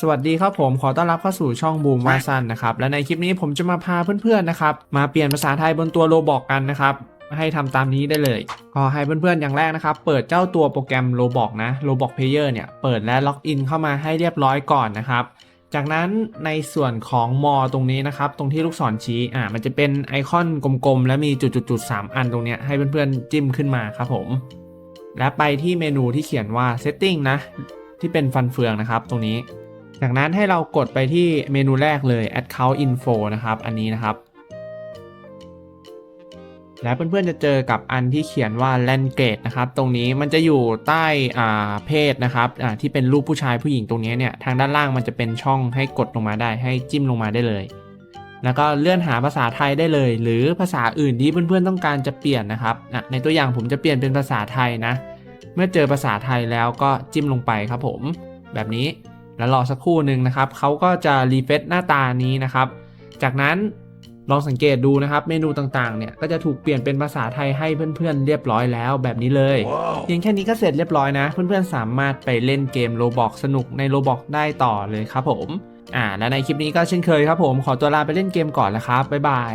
สวัสดีครับผมขอต้อนรับเข้าสู่ช่องบูมวาซันนะครับและในคลิปนี้ผมจะมาพาเพื่อนๆนะครับมาเปลี่ยนภาษาไทยบนตัวโรบอกกันนะครับให้ทำตามนี้ได้เลยก็ให้เพื่อนๆอย่างแรกนะครับ เปิดเจ้าตัวโปรแกรมโรบอกนะโรบอกเพลเยอร์เนี่ยเปิดและล็อกอินเข้ามาให้เรียบร้อยก่อนนะครับ จากนั้นในส่วนของมอตรงนี้นะครับ ตรงที่ลูกศรชี้อ่ามันจะเป็นไอคอนกลมๆและมีจุดๆๆ3อันตรงเนี้ยให้เพื่อนๆจิ้มขึ้นมาครับผม และไปที่เมนูที่เขียนว่า setting นะที่เป็นฟันเฟืองนะครับ ตรงนี้ จากนั้นให้เรากดไปที่เมนูแรกเลย account info นะครับ อันนี้นะครับ และเพื่อนๆจะเจอกับอันที่เขียนว่า language นะครับ ตรงนี้มันจะอยู่ใต้เพศนะครับที่เป็นรูปผู้ชายผู้หญิงตรงนี้เนี่ย ทางด้านล่างมันจะเป็นช่องให้กดลงมาได้ ให้จิ้มลงมาได้เลย แล้วก็เลื่อนหาภาษาไทยได้เลย หรือภาษาอื่นที่เพื่อนๆต้องการจะเปลี่ยนนะครับในตัวอย่างผมจะเปลี่ยนเป็นภาษาไทยนะ เมื่อเจอภาษาไทยแล้วก็จิ้มลงไปครับผม แบบนี้ แล้วรอสักครู่หนึ่งนะครับเขาก็จะรีเฟซหน้าตานี้นะครับ จากนั้นลองสังเกตดูนะครับ เมนูต่างๆ เนี่ยก็จะถูกเปลี่ยนเป็นภาษาไทยให้เพื่อนๆ เรียบร้อยแล้วแบบนี้เลยเพียงแค่นี้ก็เสร็จเรียบร้อยนะ เพื่อนๆ สามารถไปเล่นเกมโ o บอกสนุกในโ o บอกได้ต่อเลยครับผม อ่า และในคลิปนี้ก็เช่นเคยครับผม ขอตัวลาไปเล่นเกมก่อนแล้วครับ บ๊ายบาย